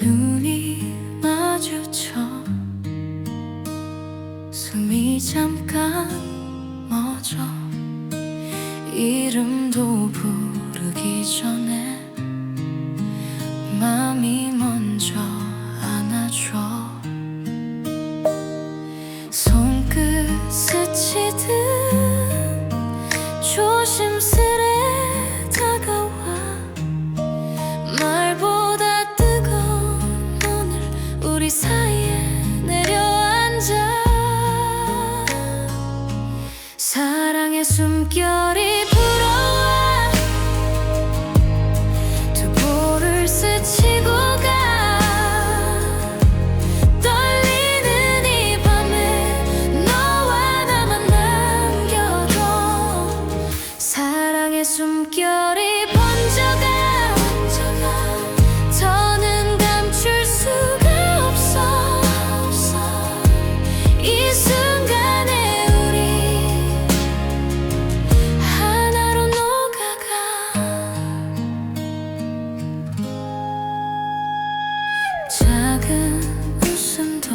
눈이 마주쳐 숨이 잠깐 멎어 이름도 부르기 전에 마음이 우리 사이에 내려앉아. 사랑의 숨결이 下个路线图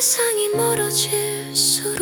세상이 멀어질수록